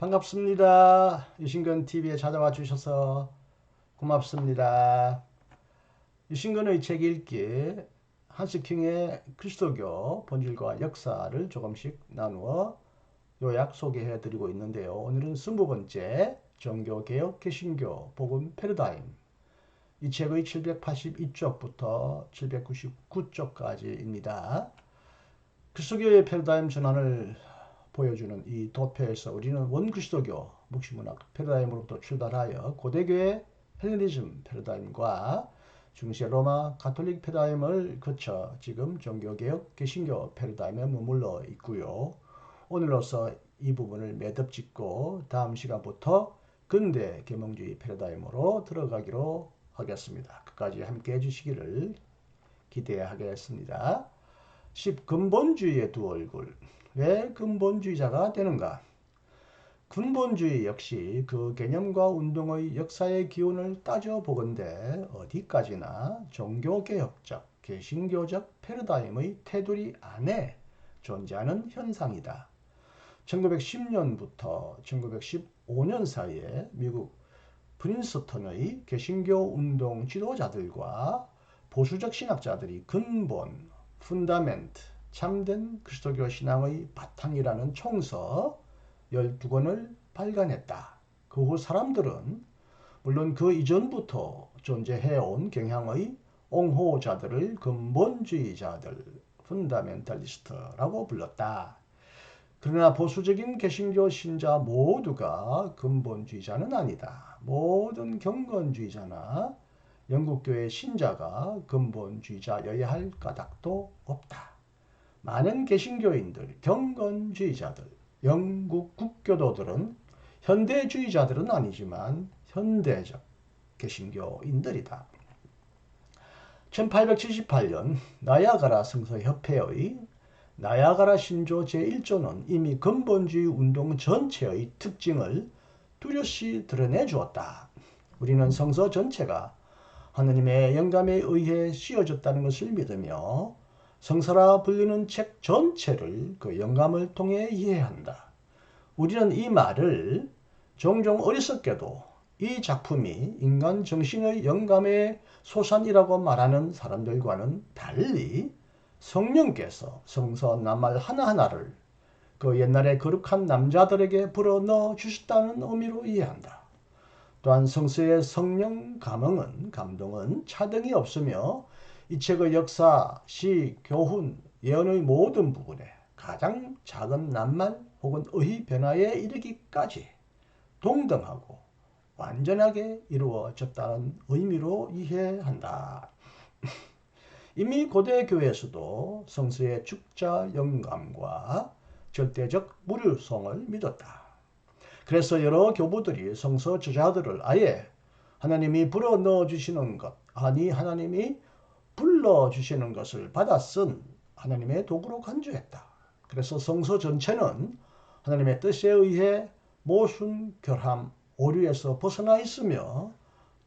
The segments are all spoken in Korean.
반갑습니다. 유신근 TV에 찾아와 주셔서 고맙습니다. 유신근의 책 읽기 한스킹의 그리스도교 본질과 역사를 조금씩 나누어 요약 소개해 드리고 있는데요. 오늘은 20번째 종교개혁 개신교 복음 패러다임 이 책의 782쪽부터 799쪽까지입니다. 그리스도교의 패러다임 전환을 보여주는 이 도표에서 우리는 원그리스도교 묵시문학 패러다임으로부터 출발하여 고대교의 헬레니즘 패러다임과 중세 로마 가톨릭 패러다임을 거쳐 지금 종교개혁 개신교 패러다임에 머물러 있고요. 오늘로서 이 부분을 매듭 짓고 다음 시간부터 근대 계몽주의 패러다임으로 들어가기로 하겠습니다. 끝까지 함께 해주시기를 기대하겠습니다. 10. 근본주의의 두 얼굴. 왜 근본주의자가 되는가? 근본주의 역시 그 개념과 운동의 역사의 기운을 따져보건대 어디까지나 종교개혁적, 개신교적 패러다임의 테두리 안에 존재하는 현상이다. 1910년부터 1915년 사이에 미국 프린스턴의 개신교 운동 지도자들과 보수적 신학자들이 근본, 푼다멘트, 참된 그리스도교 신앙의 바탕이라는 총서 12권을 발간했다. 그 후 사람들은 물론 그 이전부터 존재해온 경향의 옹호자들을 근본주의자들, 푼다멘탈리스트라고 불렀다. 그러나 보수적인 개신교 신자 모두가 근본주의자는 아니다. 모든 경건주의자나 영국교회 신자가 근본주의자여야 할 까닭도 없다. 많은 개신교인들, 경건주의자들, 영국 국교도들은 현대주의자들은 아니지만 현대적 개신교인들이다. 1878년 나야가라 성서협회의 나야가라 신조 제1조는 이미 근본주의 운동 전체의 특징을 뚜렷이 드러내 주었다. 우리는 성서 전체가 하느님의 영감에 의해 씌워졌다는 것을 믿으며 성서라 불리는 책 전체를 그 영감을 통해 이해한다. 우리는 이 말을 종종 어리석게도 이 작품이 인간 정신의 영감의 소산이라고 말하는 사람들과는 달리 성령께서 성서 낱말 하나하나를 그 옛날에 거룩한 남자들에게 불어 넣어 주셨다는 의미로 이해한다. 또한 성서의 성령 감흥은 감동은 차등이 없으며 이 책의 역사, 시, 교훈, 예언의 모든 부분에 가장 작은 낱말 혹은 의 변화에 이르기까지 동등하고 완전하게 이루어졌다는 의미로 이해한다. 이미 고대 교회에서도 성서의 축자 영감과 절대적 무료성을 믿었다. 그래서 여러 교부들이 성서 저자들을 아예 하나님이 불어 넣어 주시는 것, 아니 하나님이 불러주시는 것을 받아 쓴 하나님의 도구로 간주했다. 그래서 성서 전체는 하나님의 뜻에 의해 모순, 결함, 오류에서 벗어나 있으며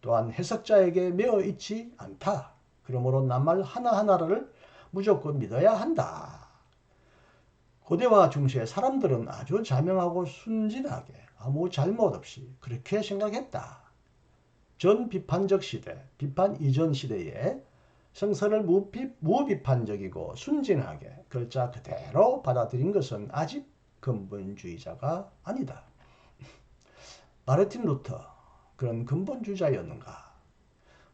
또한 해석자에게 매어 있지 않다. 그러므로 낱말 하나하나를 무조건 믿어야 한다. 고대와 중세의 사람들은 아주 자명하고 순진하게 아무 잘못 없이 그렇게 생각했다. 전 비판적 시대, 비판 이전 시대에 성서를 무비, 무비판적이고 순진하게 글자 그대로 받아들인 것은 아직 근본주의자가 아니다. 마르틴 루터 그런 근본주의자였는가?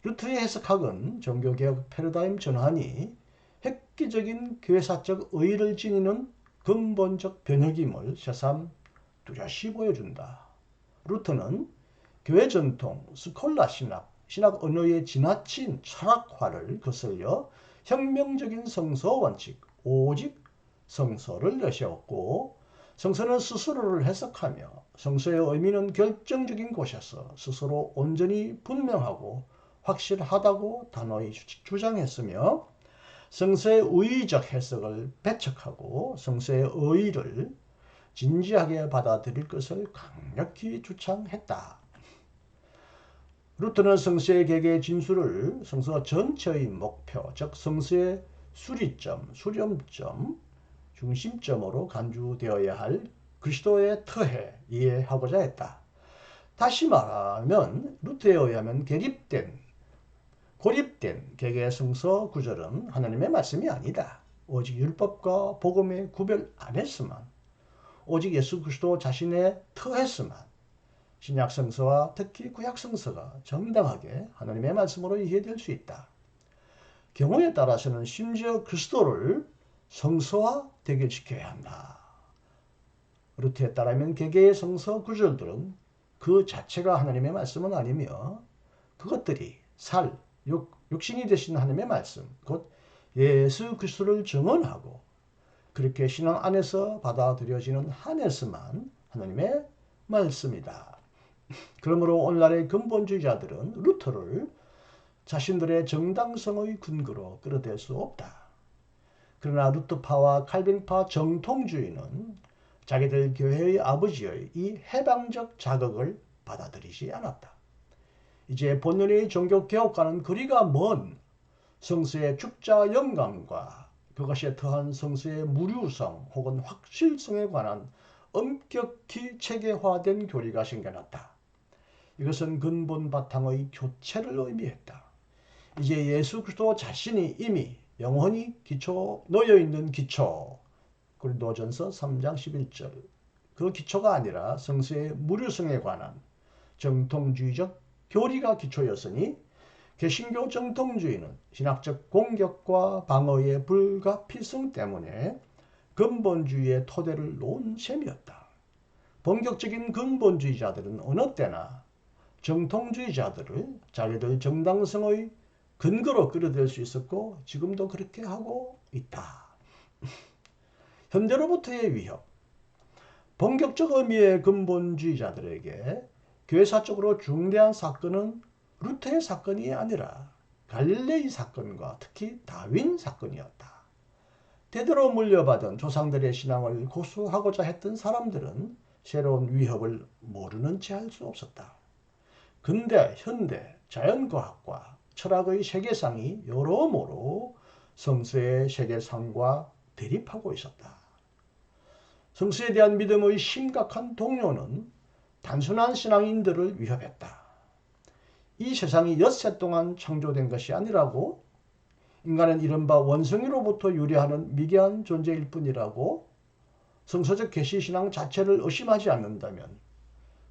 루터의 해석학은 종교개혁 패러다임 전환이 획기적인 교회사적 의의를 지니는 근본적 변혁임을 새삼 뚜렷이 보여준다. 루터는 교회 전통, 스콜라 신학, 신학 언어의 지나친 철학화를 거슬려 혁명적인 성서 원칙, 오직 성서를 내세웠고 성서는 스스로를 해석하며 성서의 의미는 결정적인 곳에서 스스로 온전히 분명하고 확실하다고 단호히 주장했으며 성서의 의의적 해석을 배척하고 성서의 의의를 진지하게 받아들일 것을 강력히 주창했다. 루터는 성서의 개개의 진술을 성서 전체의 목표, 즉 성서의 수리점, 수렴점, 중심점으로 간주되어야 할 그리스도의 터해 이해하고자 했다. 다시 말하면 루트에 의하면 개립된 고립된 개개 성서 구절은 하나님의 말씀이 아니다. 오직 율법과 복음의 구별 안에서만 오직 예수 그리스도 자신의 터에서만 신약 성서와 특히 구약 성서가 정당하게 하나님의 말씀으로 이해될 수 있다. 경우에 따라서는 심지어 그리스도를 성서화 대결시켜야 한다. 루트에 따르면 개개의 성서 구절들은 그 자체가 하나님의 말씀은 아니며 그것들이 살, 육, 육신이 되신 하나님의 말씀, 곧 예수 그리스도를 증언하고 그렇게 신앙 안에서 받아들여지는 한에서만 하나님의 말씀이다. 그러므로 오늘날의 근본주의자들은 루터를 자신들의 정당성의 근거로 끌어댈 수 없다. 그러나 루터파와 칼빈파 정통주의는 자기들 교회의 아버지의 이 해방적 자극을 받아들이지 않았다. 이제 본연의 종교 개혁과는 거리가 먼 성서의 축자 영감과 그것에 더한 성서의 무류성 혹은 확실성에 관한 엄격히 체계화된 교리가 생겨났다. 이것은 근본 바탕의 교체를 의미했다. 이제 예수 그리스도 자신이 이미 영원히 기초 놓여 있는 기초 그리도전서 3장 11절 그 기초가 아니라 성서의 무료성에 관한 정통주의적 교리가 기초였으니 개신교 정통주의는 신학적 공격과 방어의 불가피성 때문에 근본주의의 토대를 놓은 셈이었다. 본격적인 근본주의자들은 어느 때나 정통주의자들을 자기들 정당성의 근거로 끌어들일 수 있었고 지금도 그렇게 하고 있다. 현재로부터의 위협 본격적 의미의 근본주의자들에게 교회사적으로 중대한 사건은 루터의 사건이 아니라 갈릴레이 사건과 특히 다윈 사건이었다. 대대로 물려받은 조상들의 신앙을 고수하고자 했던 사람들은 새로운 위협을 모르는 채 할 수 없었다. 근대, 현대, 자연과학과 철학의 세계상이 여러모로 성서의 세계상과 대립하고 있었다. 성서에 대한 믿음의 심각한 동요는 단순한 신앙인들을 위협했다. 이 세상이 엿새 동안 창조된 것이 아니라고 인간은 이른바 원성이로부터 유래하는 미개한 존재일 뿐이라고 성서적 계시신앙 자체를 의심하지 않는다면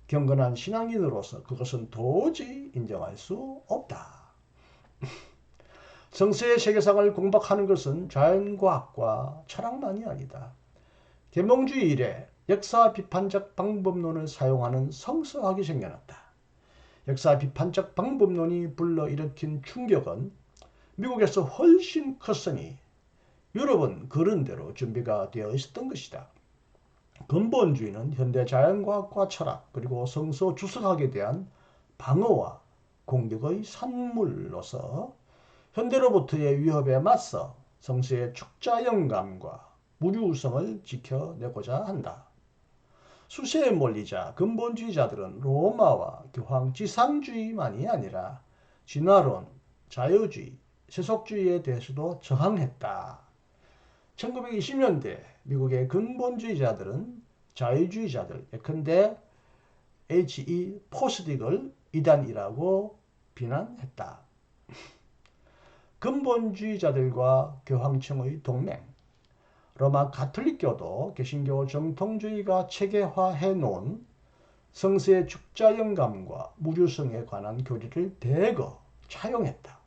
경건한 신앙인으로서 그것은 도저히 인정할 수 없다. 성서의 세계상을 공박하는 것은 자연과학과 철학만이 아니다. 계몽주의 이래 역사 비판적 방법론을 사용하는 성서학이 생겨났다. 역사 비판적 방법론이 불러일으킨 충격은 미국에서 훨씬 컸으니 유럽은 그런 대로 준비가 되어 있었던 것이다. 근본주의는 현대 자연과학과 철학 그리고 성서 주석학에 대한 방어와 공격의 산물로서 현대로부터의 위협에 맞서 성서의 축자 영감과 무류성을 지켜내고자 한다. 수세에 몰리자 근본주의자들은 로마와 교황 지상주의만이 아니라 진화론, 자유주의, 세속주의에 대해서도 저항했다. 1920년대 미국의 근본주의자들은 자유주의자들, 예컨대 H.E. 포스딕을 이단이라고 비난했다. 근본주의자들과 교황청의 동맹, 로마 가톨릭교도 개신교 정통주의가 체계화해 놓은 성서의 축자 영감과 무료성에 관한 교리를 대거 차용했다.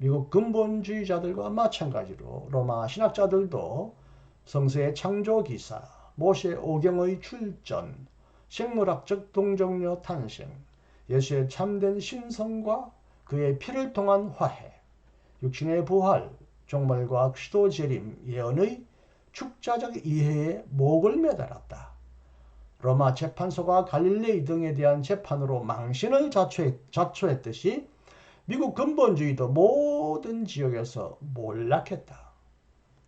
미국 근본주의자들과 마찬가지로 로마 신학자들도 성서의 창조 기사, 모세 오경의 출전, 생물학적 동정녀 탄생, 예수의 참된 신성과 그의 피를 통한 화해, 육신의 부활, 종말과 그리스도 재림 예언의 축자적 이해에 목을 매달았다. 로마 재판소가 갈릴레이 등에 대한 재판으로 망신을 자초했, 듯이 미국 근본주의도 모든 지역에서 몰락했다.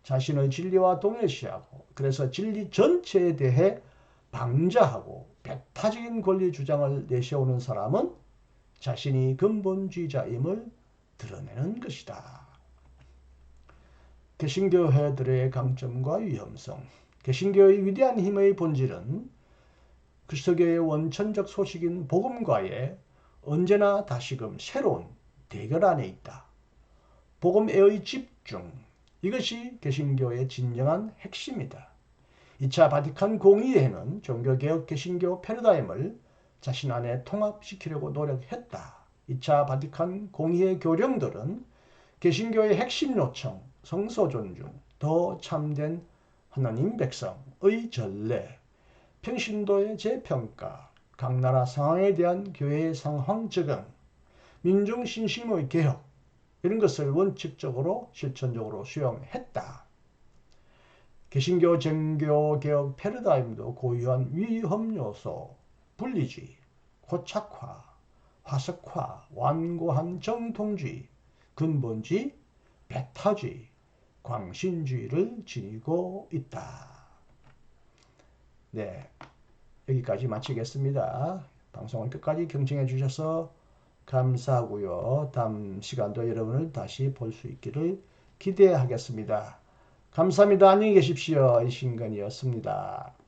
자신을 진리와 동일시하고 그래서 진리 전체에 대해 방자하고 배타적인 권리 주장을 내세우는 사람은 자신이 근본주의자임을 드러내는 것이다. 개신교회들의 강점과 위험성 개신교의 위대한 힘의 본질은 그리스도교의 원천적 소식인 복음과의 언제나 다시금 새로운 대결 안에 있다. 복음의 집중 이것이 개신교의 진정한 핵심이다. 2차 바티칸 공의회는 종교개혁 개신교 패러다임을 자신 안에 통합시키려고 노력했다. 2차 바티칸 공의회 교령들은 개신교의 핵심 요청, 성소 존중, 더 참된 하나님 백성의 전례, 평신도의 재평가, 각 나라 상황에 대한 교회의 상황 적응, 민중 신심의 개혁 이런 것을 원칙적으로 실천적으로 수용했다. 개신교 정교 개혁 패러다임도 고유한 위험 요소, 분리주의, 고착화, 화석화, 완고한 정통주의, 근본주의, 배타주의, 광신주의를 지니고 있다. 네, 여기까지 마치겠습니다. 방송을 끝까지 경청해 주셔서 감사하고요. 다음 시간도 여러분을 다시 볼 수 있기를 기대하겠습니다. 감사합니다. 안녕히 계십시오. 이신근이었습니다.